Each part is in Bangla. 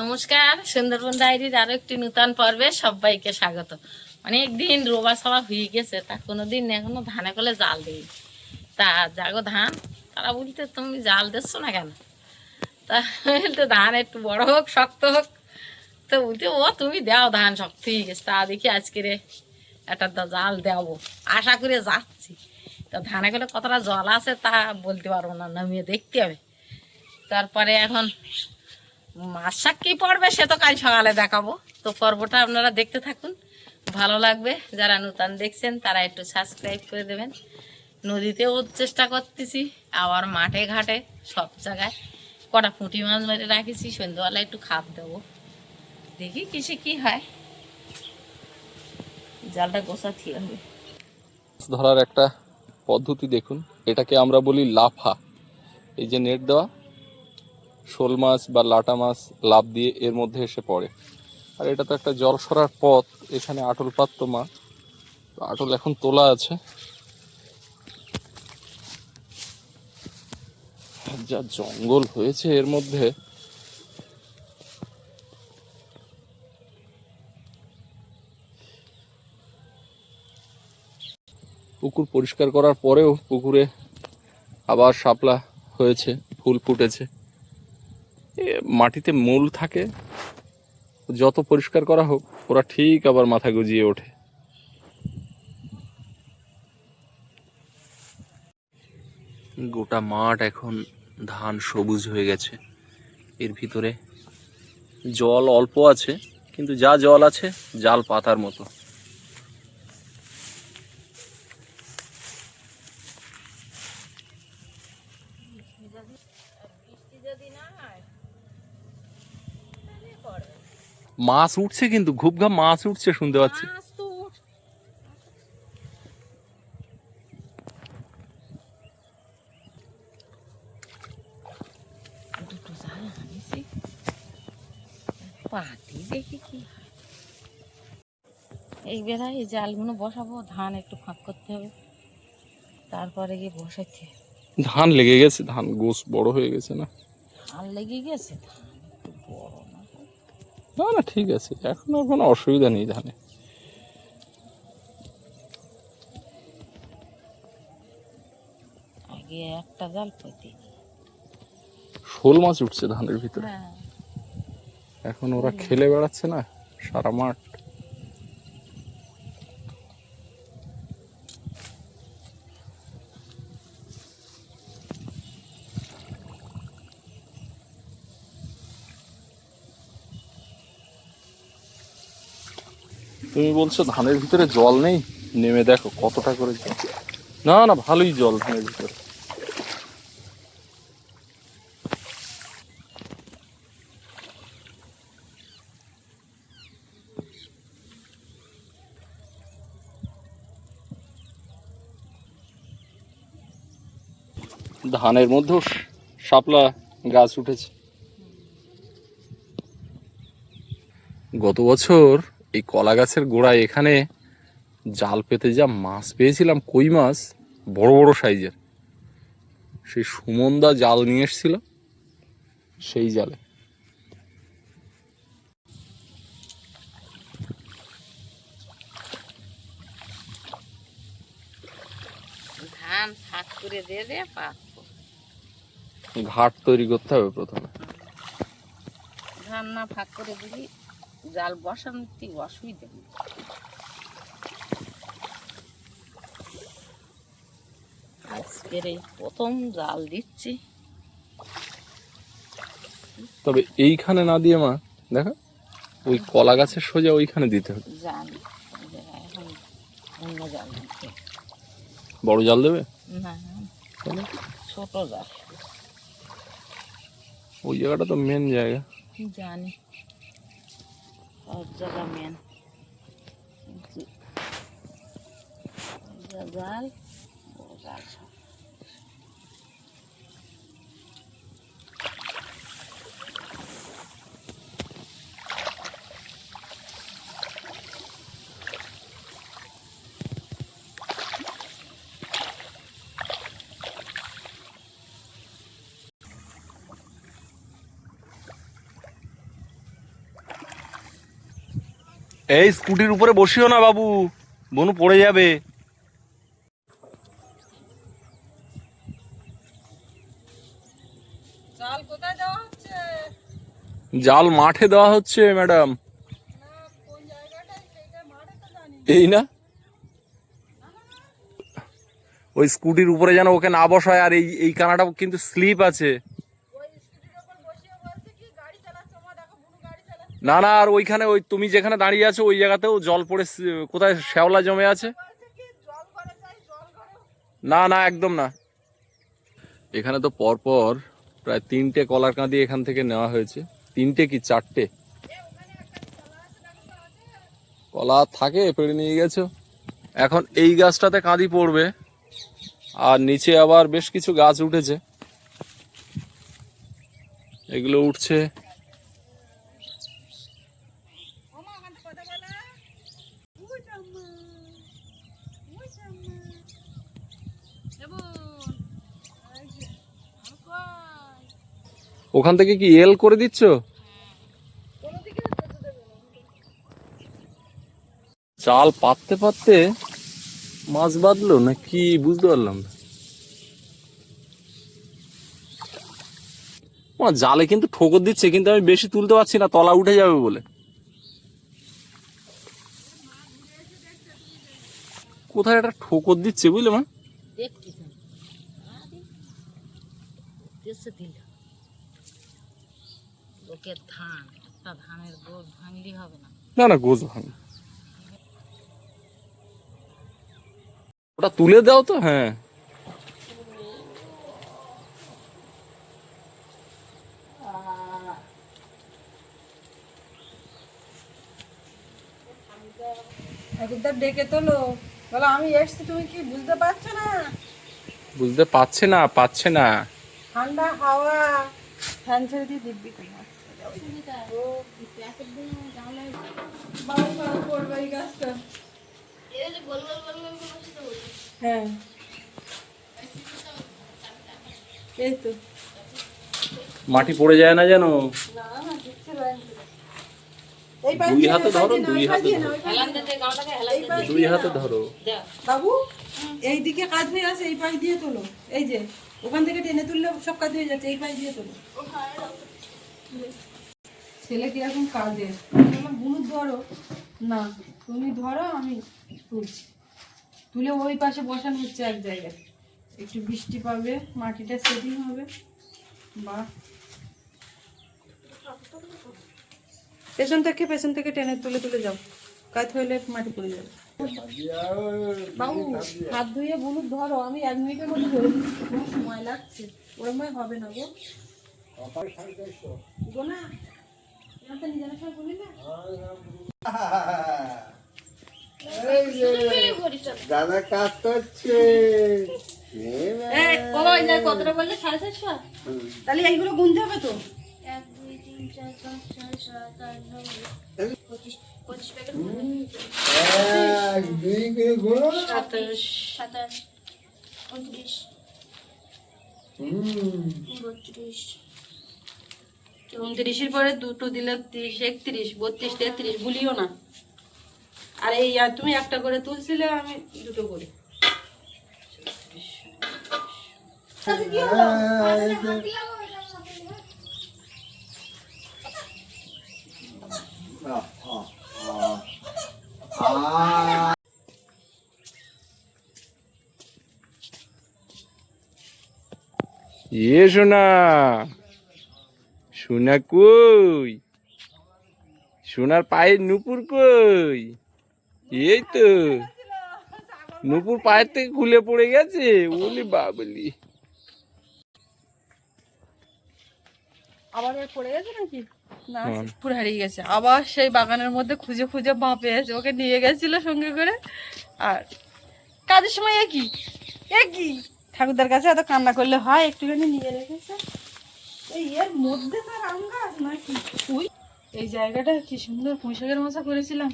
নমস্কার, সুন্দরবন ডায়েরির আরও একটি নূতন পর্বে সবাইকে স্বাগত। অনেক দিন রোবা সবা হয়ে গেছে, তা কোনোদিন এখনও ধানে কলে জাল দিই। তা জাগো ধান, তারা বলতে তুমি জাল দিচ্ছ না কেন? তা বলতে ধান একটু বড় হোক, শক্ত হোক। তো বলতে ও, তুমি দাও ধান, শক্ত হয়ে গেছে। তা দেখি আজকে রে একটা জাল দেবো আশা করে যাচ্ছি। তা ধানে কলে কতটা জল আছে তা বলতে পারব না, নামিয়ে দেখতে হবে। তারপরে এখন শাক কী পড়বে সে তো কাল সকালে দেখাবো। তো পর্বটা আপনারা দেখতে থাকুন। ভালো লাগবে। যারা নূতন দেখছেন, তারা একটু সাবস্ক্রাইব করে দেবেন। নদীতেও চেষ্টা করতেছি, আবার মাঠে ঘাটে, সব জায়গায়। কটা পুঁটি মাছ মেরে রাখেছি সন্ধ্যাবেলা একটু খাপ দেবো। দেখি কিসে কি হয়। জালটা গোছাতে হবে ধরার একটা পদ্ধতি দেখুন। এটাকে আমরা বলি লাফা। এই যে নেট দেওয়া শোল মাছ বা লাটা মাছ লাভ দিয়ে এর মধ্যে এসে পড়ে। আর এটা তো একটা জল সরার পথ, এখানে আটল পাত্র মাছ আটল এখন তোলা আছে। যা জঙ্গল হয়েছে এর মধ্যে। পুকুর পরিষ্কার করার পরেও পুকুরে আবার শাপলা হয়েছে, ফুল ফুটেছে। মাটিতে মূল থাকে, যত পরিষ্কার করা হোক, ওরা ঠিক আবার মাথা গুজিয়ে ওঠে। গোটা মাঠ এখন ধান সবুজ হয়ে গেছে। এর ভিতরে জল অল্প আছে, কিন্তু যা জল আছে, জাল পাতার মতো বৃষ্টি যদি না হয় তাহলে পড়বে মাছ উঠছে কিন্তু ঘুপঘাপ মাছ উঠছে শুনতে পাচ্ছি। পাতি দেখি কি এই বেলায় এই জালগুলো বসাবো ধান একটু ফাঁক করতে হবে। তারপরে গিয়ে বসাইতে ধান লেগে গেছে ধান গোস বড় হয়ে গেছে না? ধান লেগে গেছে ধান না না ঠিক আছে। এখন আর কোনো অসুবিধা নেই ধানে। একটা জাল পেতে। শোল মাছ উঠছে ধানের ভিতরে। হ্যাঁ। এখন ওরা খেলে বেড়াচ্ছে না সারা মাঠ। তুমি বলছো ধানের ভিতরে জল নেই? নেমে দেখো কতটা করে জল। না না, ভালোই জল ধানের ভিতরে। ধানের মধ্যেও শাপলা গাছ উঠেছে। গত বছর এই কলা গাছের গোড়ায় এখানে জাল পেতে যা মাছ পেয়েছিলাম কই মাছ? বড় বড় সাইজের। সেই সুমনদা জাল নিয়ে এসেছিল সেই জালে। ঘাট তৈরি করতে হবে প্রথমে। ধান না ফাঁক করে দিলি জাল বসাতে অসুবিধা নেই। আজকের এই প্রথম জাল দিচ্ছি। তবে এইখানে না দিয়ে মা দেখো ওই কলা গাছের সোজা ওইখানে দিতে হবে। অন্য জাল বড় জাল দেবে? না ছোট জাল। ওই জায়গাটা তো মেন জায়গা। জানি। মেন যা জাল জাল এই স্কুটির উপরে বসিও না বাবু বনু পড়ে যাবে। জাল মাঠে দেওয়া হচ্ছে ম্যাডাম। এই না। ওই স্কুটির উপরে যেন ওকে না বসায় আর এই এই কানাটা কিন্তু স্লিপ আছে ওই স্কুটির ওপর বসিয়ে বলছে কি গাড়ি চালাচ্ছে মা দেখো বুনু গাড়ি চালাচ্ছে না না, আর ওইখানে ওই তুমি যেখানে দাঁড়িয়ে আছো, ওই জায়গাতেও জল পড়ে কোথায় শ্যাওলা জমে আছে? না না, একদম না। এখানে তো পরপর প্রায় তিনটে কলার কাঁদি এখান থেকে নেওয়া হয়েছে। তিনটে কি চারটে? কলা থাকে, পেড়ে নিয়ে গেছো? এখন এই গাছটাতে কাঁদি পড়বে, আর নিচে আবার বেশ কিছু গাছ উঠেছে। এগুলো উঠছে ও মা ওখান থেকে কথা বলে ওই জাম্মা ওই জাম্মা এবো এই যে আমি কই ওখান থেকে কি এল করে দিচ্ছ? চাল পাততে পাততে মাছ বাঁধলো না কি বুঝতে পারলাম না। জালে কিন্তু ঠোকর দিচ্ছে, কিন্তু আমি বেশি তুলতে পারছি না, তলা উঠে যাবে বলে। কোথায় একটা ঠোকর দিচ্ছে বুঝলে মা? দেখছি তো ধান একটা ধানের গোল ভাঙলি হবে না। না না গোজ ভাঙ ওটা তুলে দাও তো হ্যাঁ। ডেকে তোলো। বলো আমি এসছি তুমি কি বুঝতে পারছ না? বুঝতে পারছে না পাচ্ছে না। ঠান্ডা হাওয়া ফ্যান ছেড়ে দিয়ে দিব্যি তোমার। হ্যাঁ। এই তো। মাটি পড়ে যায় না যেন? না না কিচ্ছু হয়নি। এই পাশ দুই হাতে ধরো, দুই হাতে ধরো। দুই হাতে ধরো। বাবু এই দিকে কাজ হয়ে আছে এই পাশ দিয়ে তোলো। এই যে ওখান থেকে টেনে তুললে সব কাজ হয়ে যাচ্ছে এই পাশ দিয়ে তোলো। ছেলে কীরকম কাজে আমার বুনু ধরো। না তুমি ধরো আমি তুলছি। তুলে ওই পাশে বসানো হচ্ছে এক জায়গায়। একটু বৃষ্টি পাবে মাটিটা সেটিং হবে। বা। পেছন থেকে পেছন থেকে টেনে তুলে তুলে যাও। কাজ হইলে মাটি পড়ে যাবে। বাবু হাত ধুয়ে বুনুর ধরো। আমি এক মিনিটের মধ্যে ধরে সময় লাগছে। ওরম ভাবে হবে না গো না। দাদা কাজ করছে। কতটা বললে? সাড়ে চারশো? তাহলে এইগুলো গুনতে হবে তো। সাতাশ সাতাশ উনত্রিশ বত্রিশ উনত্রিশের পরে দুটো দিলে তিরিশ, একত্রিশ, বত্রিশ, তেত্রিশ, ভুলিও না। আর এই তুমি একটা করে তুলছিলে, আমি দুটো করে। এ সোনা সোনা কই? সোনার পায়ের নুপুর কই? এই তো। নুপুর পায়ের থেকে খুলে পড়ে গেছে। বলি বাবলি। আবার পড়ে গেছে নাকি? না হ্যাঁ। পুরো হারিয়ে গেছে। আবার সেই বাগানের মধ্যে খুঁজে খুঁজে মা পেয়েছে। ওকে নিয়ে গেছিল সঙ্গে করে। আর কাজের সময় একই। একই। ঠাকুরদার কাছে এত কান্না করলে হয়? একটুখানি নিয়ে রেখেছে। এই এর মধ্যে তার আম গাছ নাকি? তুই এই জায়গাটা কি সুন্দর পুঁইশাকের মশা করেছিলাম।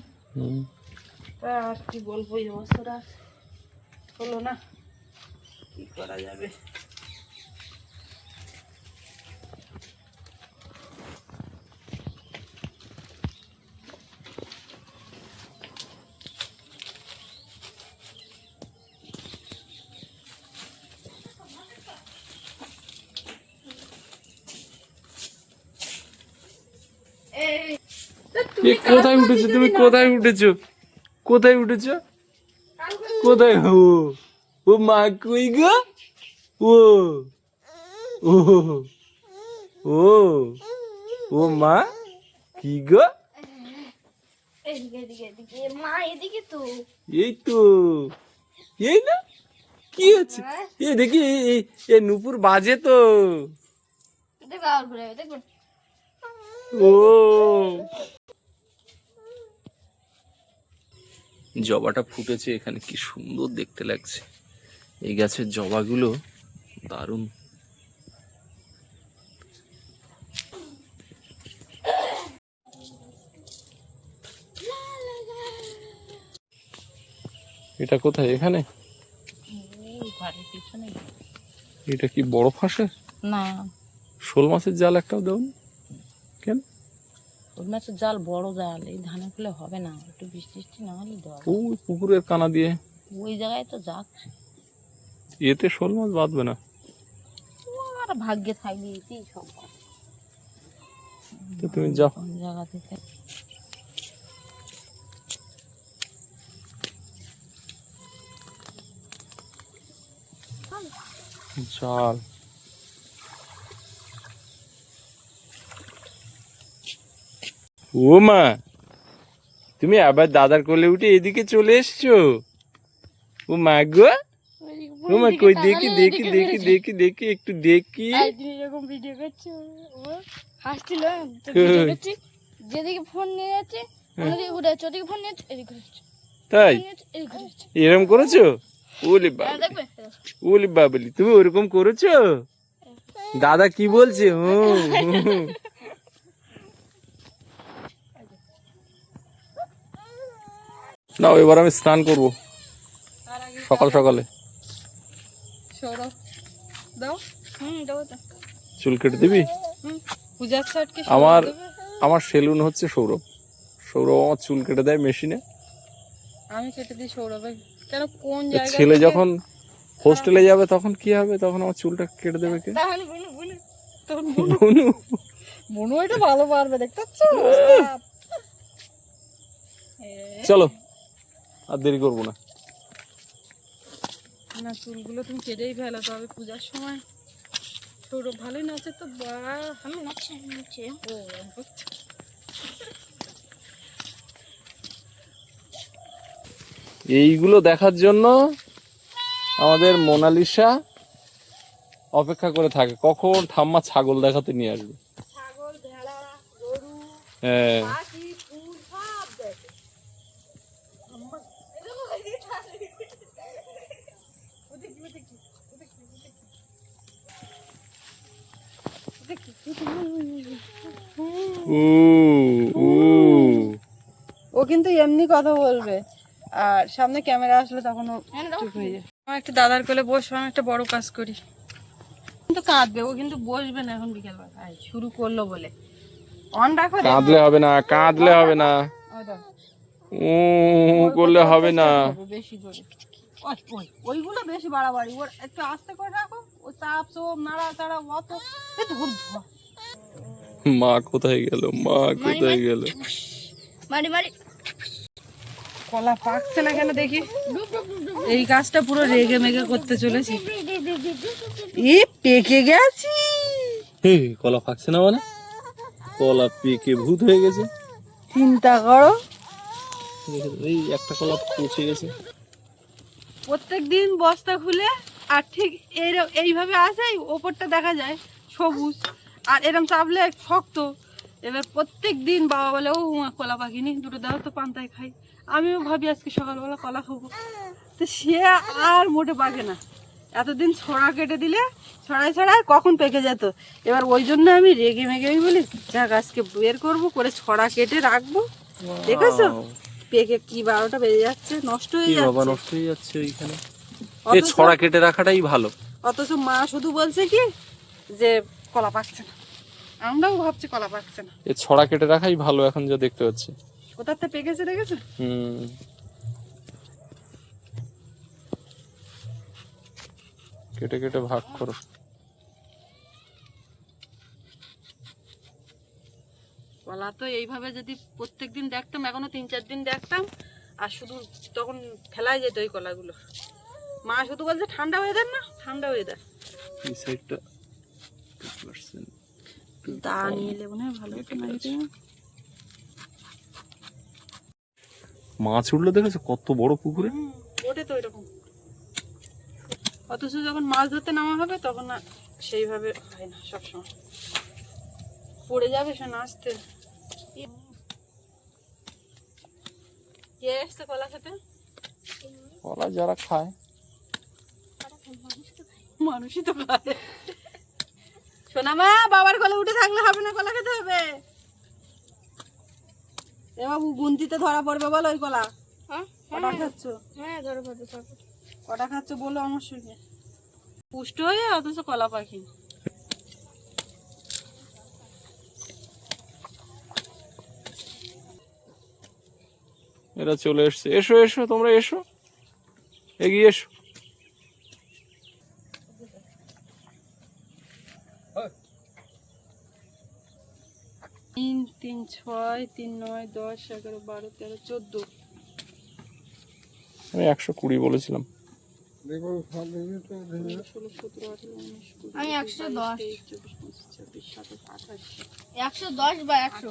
তা আর কি বলব এই অবস্থাটা হলো না। কি করা যাবে? কোথায় উঠেছো? তুমি কোথায় উঠেছো? কোথায় উঠেছো? কোথায়? ও ও মা কই গো? ও ও ও ও মা কি গো? এই তো। এই না? কি হচ্ছে? এ দেখি এ নুপুর বাজে তো। ও। জবাটা ফুটেছে এখানে কি সুন্দর দেখতে লাগছে। এই গাছের জবাগুলো দারুণ। এটা কোথায় এখানে? এটা কি বড় ফাঁসের? না। শোল মাছের জাল একটাও দেও কেন? মাছের জাল বড় জাল এই ধানে ফুলে হবে না একটু বৃষ্টি টিষ্টি না হলে ওই পুকুরের কানা দিয়ে। ওই জায়গায় তো যাচ্ছে। এতে শোল মাছ বাঁধবে না? আর ভাগ্যে থাকলে এতেই সব তো তুমি যাও। জায়গা থেকে জাল। ও মা তুমি আবার দাদার কোলে উঠে এদিকে চলে এসছো? ও মা গো। ও মা কই দেখি দেখি দেখি দেখি দেখি একটু দেখি। এরকম ভিডিও করছ ও যেদিকে ফোন নিয়ে যাচ্ছে অন্যদিকে ঘুরে যাচ্ছে ওদিকে ফোন নিয়ে এদিকে তাই? এরকম করেছ? ওলে বাবা। ওলে বাবলি তুমি ওরকম করেছ? দাদা কি বলছে? হুম। না এবার আমি স্নান করব। সকাল সকালে। চুল কেটে দিবি? আমার আমার সেলুন হচ্ছে সৌরভ। সৌরভ আমার চুল কেটে দেয় মেশিনে। আমি কেটে দিই সৌরভে কেন কোন জায়গায় ছেলে যখন হোস্টেলে যাবে তখন কি হবে? তখন আমার চুলটা কেটে দেবে কে? বনু বনু। এটা ভালো পারবে দেখতে চলো। আর দেরি করব না। না চুলগুলো তুমি কেটেই ফেলো তবে পূজার সময় সৌরভ ভালোই নাচে তো বা আমি নাচছি ও এইগুলো দেখার জন্য আমাদের মোনালিসা অপেক্ষা করে থাকে কখন ঠাম্মা ছাগল দেখাতে নিয়ে আসবে। ছাগল ভেড়া গরু হ্যাঁ পাখি ফুল সব দেখে ও কিন্তু এমনি কথা বলবে। আর সামনে ক্যামেরা আসলে তখন ও চুপ হয়ে যায়। আমার একটা দাদার কোলে বসবো আমি একটা বড় কাজ করি। কিন্তু কাঁদবে ও কিন্তু বসবে না এখন বিকেলবেলা। শুরু করল বলে। অন রাখো কাঁদলে হবে না কাঁদলে হবে না। উ করলে হবে না। বেশি জোরে। ওই ওই ওইগুলো বেশি বাড়াবাড়ি। ওর একটু আস্তে করে রাখো। ও চাপ চোপ নাড়া চাড়া অত ধর মা কোথায় গেল? মা কোথায় গেল? মারি মারি। কলা পাকছে না কেন দেখি? এই গাছটা পুরো রেগে মেগে করতে চলেছি। ই পেকে গেছি। হে, কলা ফাঁকছে না মানে? কলা পেকে ভূত হয়ে গেছে। চিন্তা করো। এই একটা কলা পচে গেছে। প্রত্যেক দিন বস্তা খুলে আর ঠিক এই এইভাবে আসে ওপরটা দেখা যায় সবুজ। আর এরম চাপলে শক্ত। এবার প্রত্যেক দিন বাবা বলে ও কলা পাকিনি দুটো দাও তো পান্তায় খাই। আমিও ভাবি আজকে সকালবেলা কলা খাব। তো সে আর মোটে পাকে না। এতদিন ছড়া কেটে দিলে ছড়ায় ছড়ায় কখন পেকে যেত? এবার ওই জন্য আমি রেগে মেগে বলি যাক আজকে বের করব করে ছড়া কেটে রাখব। দেখেছ? পেকে কি বারোটা বেজে যাচ্ছে নষ্ট হয়ে বাবা যাচ্ছে। নষ্ট হয়ে যাচ্ছে ওইখানে এই ছড়া কেটে রাখাটাই ভালো। অথচ মা শুধু বলছে কি যে কলা পাচ্ছে না। আমরাও ভাবছি কলা পাকছে না। এই ছড়া কেটে রাখাই ভালো এখন যা দেখতে পাচ্ছি। কোথার থেকে পেকেছে দেখেছ? হুম। কেটে কেটে ভাগ করো। কলা তো এইভাবে যদি প্রত্যেকদিন দেখতাম এখনও তিন চার দিন দেখতাম আর শুধু তখন ফেলাই যেত ওই কলাগুলো। মা শুধু বলছে ঠান্ডা ওয়েদার না ঠান্ডা ওয়েদার এই সাইডটা দা নিয়ে ভালো হতো না এটা। মাছ উঠল দেখেছ কত বড় পুকুরে? হুম, তো এরকম অথচ যখন মাছ ধরতে নামা হবে তখন না সেইভাবে হয় না সবসময়। পড়ে যাবে সে নাচতে। কে এসছে কলা খেতে? কলা যারা খায়। মানুষই তো খায়। শোনা মা বাবার কোলে উঠে থাকলে হবে না কলা খেতে হবে? এ বাবু গুনতিতে ধরা পড়বে বলো ওই কলা। হ্যাঁ কটা খাচ্ছ? হ্যাঁ ধরো ধরো ধরো কটা খাচ্ছ বলো আমার সঙ্গে। পুষ্ট হয়ে অথচ কলা পাখি। এরা চলে এসছে। এসো এসো তোমরা এসো। এগিয়ে এসো। তিন তিন ছয় তিন নয় দশ এগারো বারো তেরো চোদ্দ। আমি একশো কুড়ি বলেছিলাম। আমি একশো দশ। একশো দশ বা একশো?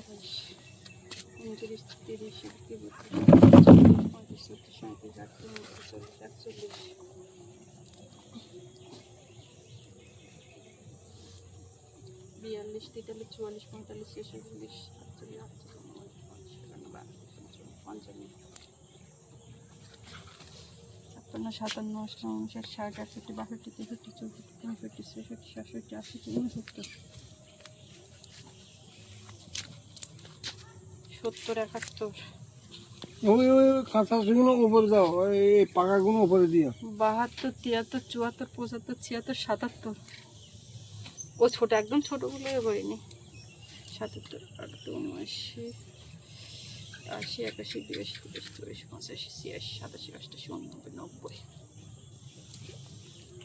উনত্রিশ তিরিশ একত্রিশ পঁয়ত্রিশ ছত্রিশ সাঁত্রিশ আটত্রিশ উনত্রিশ চল্লিশ একচল্লিশ। বিয়াল্লিশ তেতাল্লিশ চুয়াল্লিশ পঁয়তাল্লিশ ছেচল্লিশ সাতচল্লিশ আটচল্লিশ পঞ্চান্ন ছাপ্পান্ন সাতান্ন অষ্টান্ন ষাট আটষট্টি বাষট্টি তেষট্টি চৌষট্টি পঁয়ষট্টি ছেষট্টি সাতষট্টি আটষট্টি উনসত্তর। সত্তর একাত্তর। ওই ওই ওই কাঁচাগুলো উপরে দাও এই পাকাগুলো উপরে দিও। বাহাত্তর তিয়াত্তর চুয়াত্তর পঁচাত্তর ছিয়াত্তর সাতাত্তর। ও ছোট একদম ছোটগুলো হয়নি। সাতাত্তর আটাত্তর উনআশি আশি একাশি বিরাশি তিরাশি চুরাশি পঁচাশি ছিয়াশি সাতাশি অষ্টাশি উননব্বই নব্বই।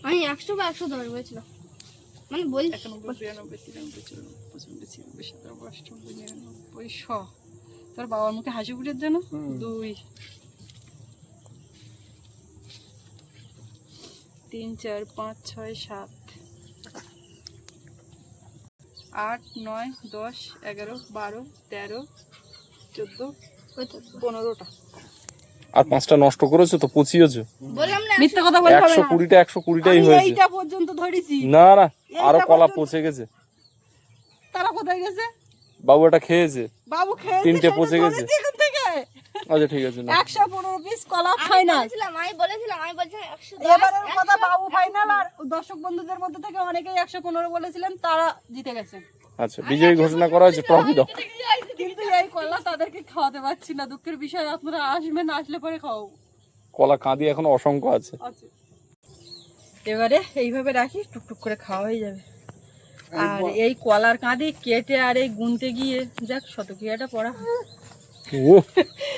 আমি একশো বা একশো দশ বলেছিলাম মানে বল একানব্বই বিরানব্বই তিরানব্বই চুরানব্বই পঁচানব্বই ছিয়ানব্বই সাতানব্বই অষ্টানব্বই নিরানব্বই শ। তোর বাবার মুখে হাসি ফুটের জন্য? দুই। তিন চার পাঁচ ছয় সাত আট নয় দশ এগারো বারো তেরো চোদ্দ পনেরোটা। আর পাঁচটা নষ্ট করেছ তো পচিয়েছো? বললাম কথা একশো কুড়িটা একশো কুড়িটাই হয়েছে। এইটা পর্যন্ত ধরেছি। না না আরও কলা পচে গেছে। তারা কোথায় গেছে? বাবু এটা খেয়েছে। বাবু খেয়েছে তিনটে পচে গেছে। আচ্ছা ঠিক আছে না। একশো পনেরো পিস কলা ফাইনাল বলেছিলাম আমি বলেছিলাম আমি বলছিলাম একশো দশ এবারের কথা বাবু ফাইনাল আর দর্শক বন্ধুদের মধ্যে থেকে অনেকেই একশো পনেরো বলেছিলেন তারা জিতে গেছে। আচ্ছা বিজয়ী ঘোষণা করা হয়েছে ট্রফি দাও। কিন্তু এই কলা তাদেরকে খাওয়াতে পারছি না দুঃখের বিষয় আপনারা আসবেন আসলে পরে খাওয়াবো কলা কাঁদি এখন অসংখ্য আছে। আচ্ছা। এবারে এইভাবে রাখি টুকটুক করে খাওয়া হয়ে যাবে। আর এই কলার কাঁদি কেটে আর এই গুনতে গিয়ে যাক শতকিয়াটা পড়া। ও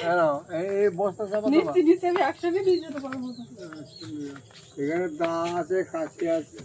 হ্যাঁ এই বস্তা চাপা দাও নিচ্ছি নিচ্ছি আমি একসঙ্গে নিয়ে যেতে পারব। এখানে দা আছে কাশি আছে।